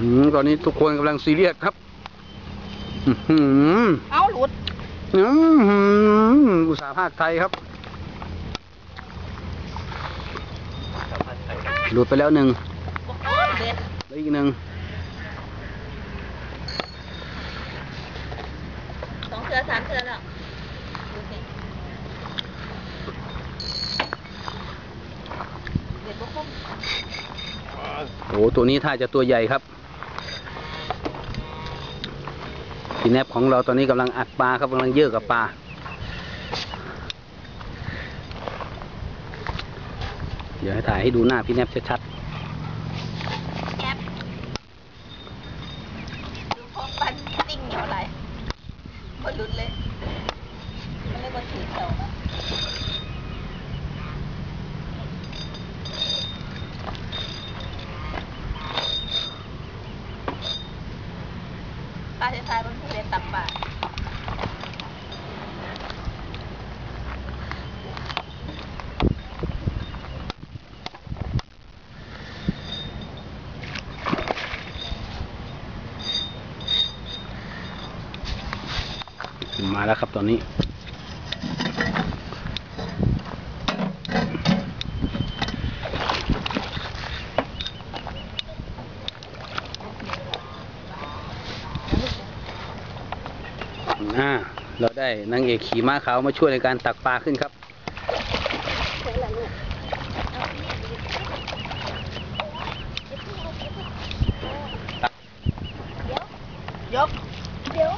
อืมตอนนี้ทุกคนกำลังซีเรียสครับอื้อหือเอาหลุดอื้อหืออุตสาหภาคไทยครับ หลุดไปแล้วหนึ่งโอ้ยเด็ดแล้วอีกหนึ่งสองเทือสามเทือแล้วดูสิเด็ดบุกคมโอ้ตัวนี้ท่าจะตัวใหญ่ครับ แนบของเราตอนนี้กำลังอัดปลาครับกำลังเยอะกับปลาเดี๋ยวให้ถ่ายให้ดูหน้าพี่แนบชัดแอบดูพวกปันติ้งเหนียวไหลบนลุดเลย มันเรียกว่าถือเสาอะปลาจะทายบนทะเลตับปลา ๆมาแล้วครับตอนนี้อ่าเราได้นางเอกขี่ม้าขาวมาช่วยในการตักปลาขึ้นครับยกเดี๋ยว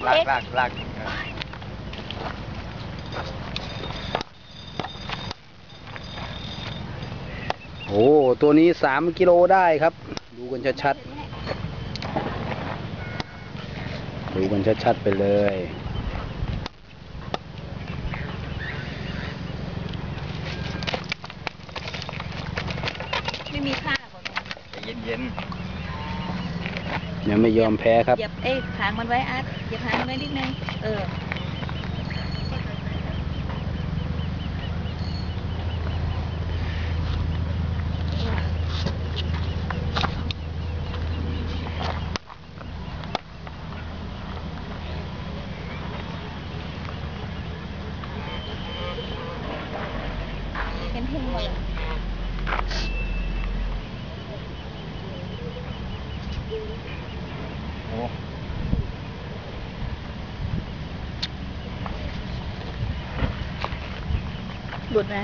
มันหนักเล็ก ลากลากโอ้ตัวนี้สามกิโลได้ครับ ดูกันชัดๆ ดูกันชัดๆไปเลย ไม่มีค่าก่อนเย็นเย็น ยังไม่ยอมแพ้ครับ เหยียบเอ้ยหางมันไว้อาร์ตเหยียบหางมันไว้นิดนึง เออ เป็นเพลงหมดเลย หลุดไหม